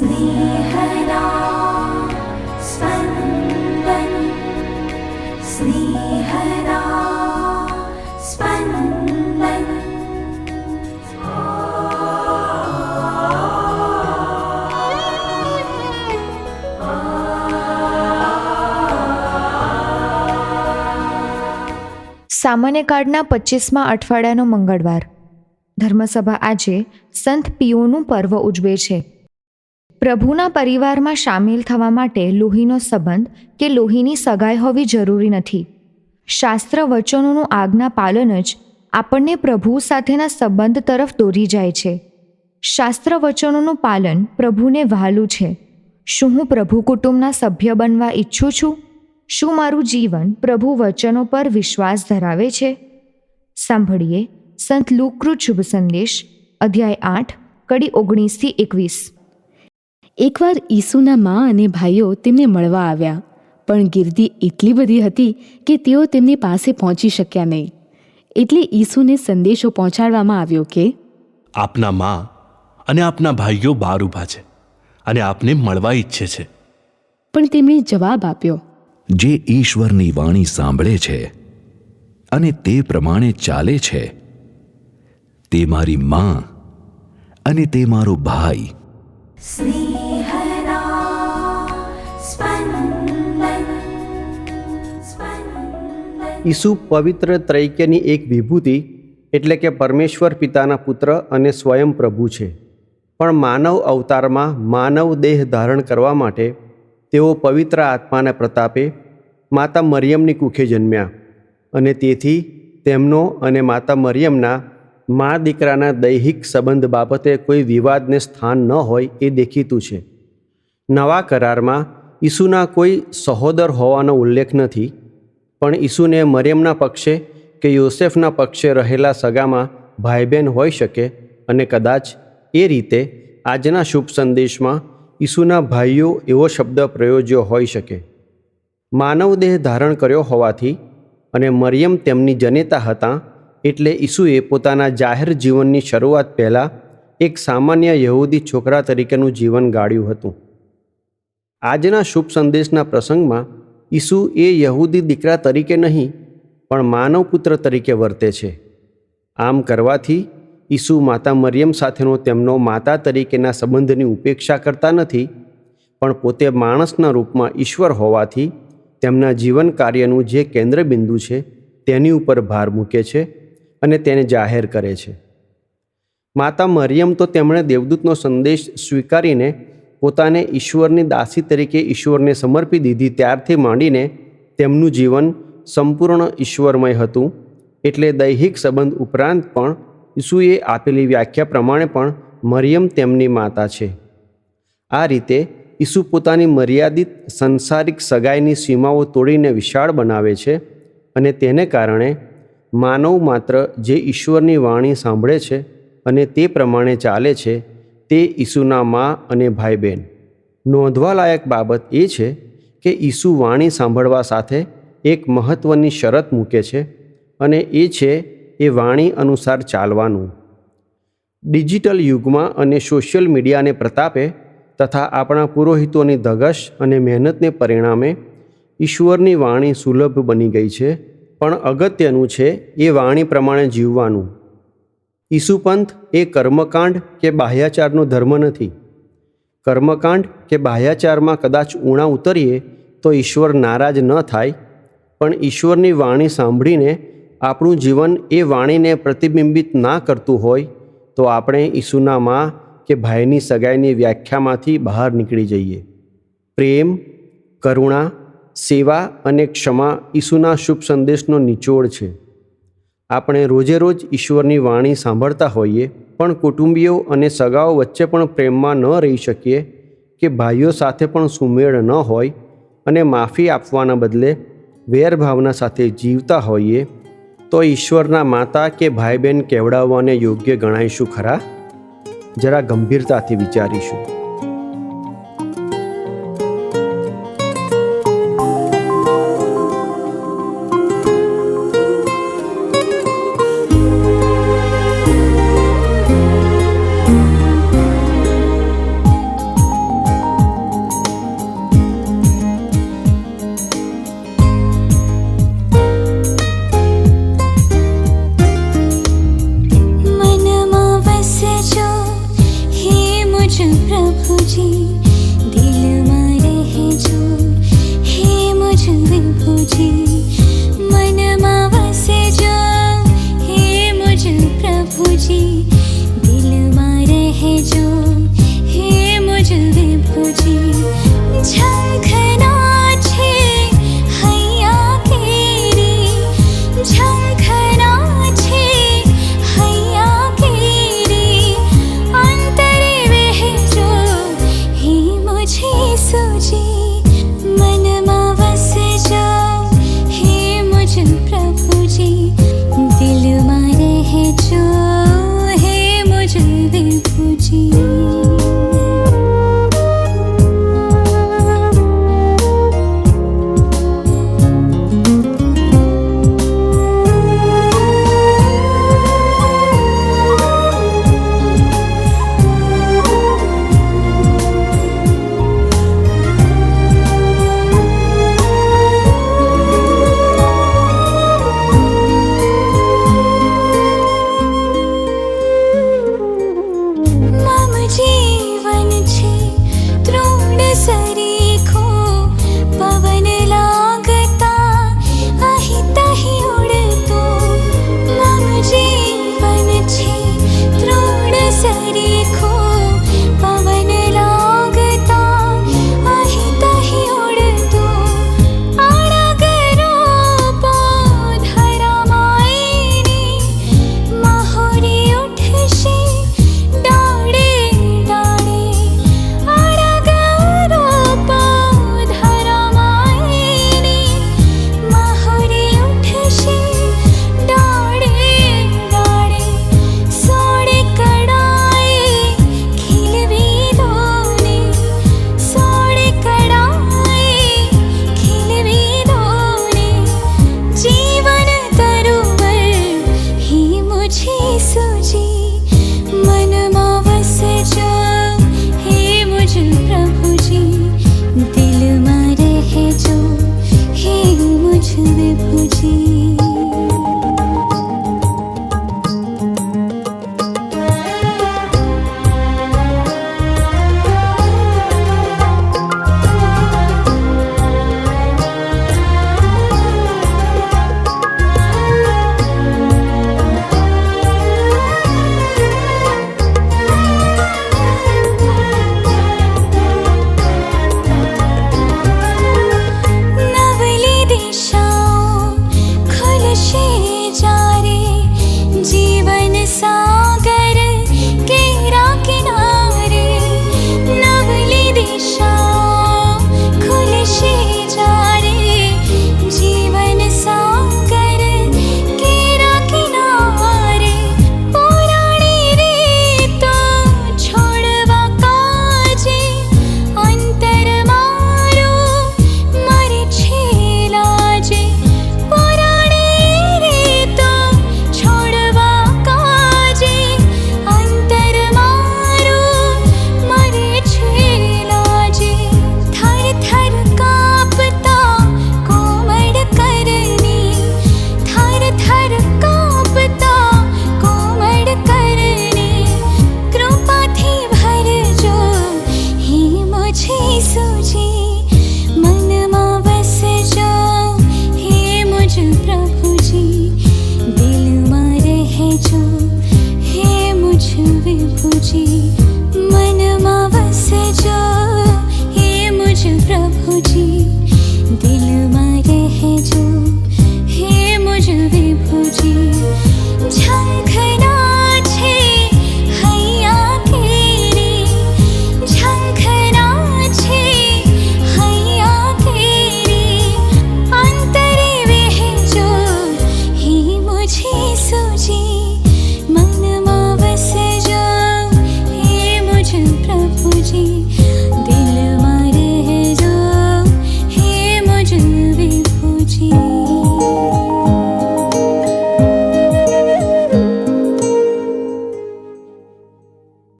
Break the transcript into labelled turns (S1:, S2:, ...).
S1: स्नेहदा स्पन्दन् स्नेहदा स्पन्दन्
S2: સામાન્ય કાર્ડના પચીસમાં અઠવાડિયાનો મંગળવાર ધર્મસભા આજે સંત પિયોનું પર્વ ઉજવે છે પ્રભુના પરિવારમાં સામેલ થવા માટે લોહીનો સંબંધ કે લોહીની સગાઈ હોવી જરૂરી નથી. શાસ્ત્ર વચનોનું આજ્ઞા પાલન જ આપણને પ્રભુ સાથેના સંબંધ તરફ દોરી જાય છે. શાસ્ત્ર વચનોનું પાલન પ્રભુને વહાલું છે. શું હું પ્રભુ કુટુંબના સભ્ય બનવા ઈચ્છું છું? શું મારું જીવન પ્રભુ વચનો પર વિશ્વાસ ધરાવે છે? સાંભળીએ સંત લુકૃત શુભ સંદેશ, અધ્યાય આઠ, કડી ઓગણીસથી એકવીસ.
S3: એકવાર ઈસુના મા અને ભાઈઓ તેમને મળવા આવ્યા પણ ગીર્દી એટલી બધી હતી કે તેઓ તેમની પાસે પહોંચી શક્યા નહીં. એટલે ઈસુને સંદેશો પહોંચાડવામાં આવ્યો કે
S4: આપના મા અને આપના ભાઈઓ બહાર ઊભા છે અને આપને મળવા ઈચ્છે છે.
S3: પણ તેમણે જવાબ આપ્યો
S5: જે ઈશ્વરની વાણી સાંભળે છે અને તે પ્રમાણે ચાલે છે તે મારી મા અને તે મારો ભાઈ.
S1: સ્નેહ
S6: ઈસુ પવિત્ર ત્રૈક્યની એક વિભૂતિ એટલે કે પરમેશ્વર પિતાના પુત્ર અને સ્વયં પ્રભુ છે. પણ માનવ અવતારમાં માનવ દેહ ધારણ કરવા માટે તેઓ પવિત્ર આત્માના પ્રતાપે માતા મરિયમની કુખે જન્મ્યા અને તેથી તેમનો અને માતા મરિયમના મા દીકરાના દૈહિક સંબંધ બાબતે કોઈ વિવાદને સ્થાન ન હોય એ દેખીતું છે. નવા કરારમાં ઈસુના કોઈ સહોદર હોવાનો ઉલ્લેખ નથી પણ ઈસુને મરિયમના પક્ષે કે યોસેફના પક્ષે રહેલા સગામાં ભાઈ બહેન હોઈ શકે અને કદાચ એ રીતે આજના શુભ સંદેશમાં ઈસુના ભાઈઓ એવો શબ્દ પ્રયોજ્યો હોઈ શકે. માનવ દેહ ધારણ કર્યો હોવાથી અને મરિયમ તેમની જનેતા હતા એટલે ઈસુએ પોતાના જાહેર જીવનની શરૂઆત પહેલાં એક સામાન્ય યહૂદી છોકરા તરીકેનું જીવન ગાળ્યું હતું. આજના શુભ સંદેશના પ્રસંગમાં ઈસુ એ યહૂદી દીકરા તરીકે નહીં, પણ માનવ પુત્ર તરીકે વર્તે છે. આમ કરવાથી ઈસુ માતા મરિયમ સાથેનો તેમનો માતા તરીકેના સંબંધની ઉપેક્ષા કરતા નથી, પણ પોતે માણસના રૂપમાં ઈશ્વર હોવાથી તેમના જીવન કાર્યનું જે કેન્દ્રબિંદુ છે, તેની ઉપર ભાર મૂકે છે અને તેને જાહેર કરે છે. માતા મરિયમ તો તેમણે દેવદૂતનો સંદેશ સ્વીકારીને પોતાને ઈશ્વરની દાસી તરીકે ઈશ્વરને સમર્પી દીધી ત્યારથી માંડીને તેમનું જીવન સંપૂર્ણ ઈશ્વરમય હતું. એટલે દૈહિક સંબંધ ઉપરાંત પણ ઈસુએ આપેલી વ્યાખ્યા પ્રમાણે પણ મરિયમ તેમની માતા છે. આ રીતે ઈસુ પોતાની મર્યાદિત સંસારિક સગાઈની સીમાઓ તોડીને વિશાળ બનાવે છે અને તેને કારણે માનવ માત્ર જે ઈશ્વરની વાણી સાંભળે છે અને તે પ્રમાણે ચાલે છે તે ઈસુના મા અને ભાઈ બહેન નોંધવાલાયક બાબત એ છે કે ઈસુ વાણી સાંભળવા સાથે એક મહત્ત્વની શરત મૂકે છે અને એ છે એ વાણી અનુસાર ચાલવાનું. ડિજિટલ યુગમાં અને સોશિયલ મીડિયાને પ્રતાપે તથા આપણા પુરોહિતોની ધગશ અને મહેનતને પરિણામે ઈશ્વરની વાણી સુલભ બની ગઈ છે, પણ અગત્યનું છે એ વાણી પ્રમાણે જીવવાનું. ઈસુપંથ એ કર્મકાંડ કે બાહ્યાચારનો ધર્મ નથી. કર્મકાંડ કે બાહ્યાચારમાં કદાચ ઊણા ઉતરીએ તો ઈશ્વર નારાજ ન થાય, પણ ઈશ્વરની વાણી સાંભળીને આપણું જીવન એ વાણીને પ્રતિબિંબિત ના કરતું હોય, તો આપણે ઈસુના મા કે ભાઈની સગાઈની વ્યાખ્યામાંથી બહાર નીકળી જઈએ. પ્રેમ, કરુણા, સેવા અને ક્ષમા ઈસુના શુભ સંદેશનો નિચોડ છે. આપણે રોજે રોજ ઈશ્વરની વાણી સાંભળતા હોઈએ, પણ કુટુંબીઓ અને સગાઓ વચ્ચે પણ પ્રેમમાં ન રહી શકીએ કે ભાઈઓ સાથે પણ સુમેળ ન હોય અને માફી આપવાના બદલે વેરભાવના સાથે જીવતા હોઈએ, તો ઈશ્વરના માતા કે ભાઈ બહેન કેવડાવવાને યોગ્ય ગણાઈશું ખરા? જરા ગંભીરતાથી વિચારીશું. 唱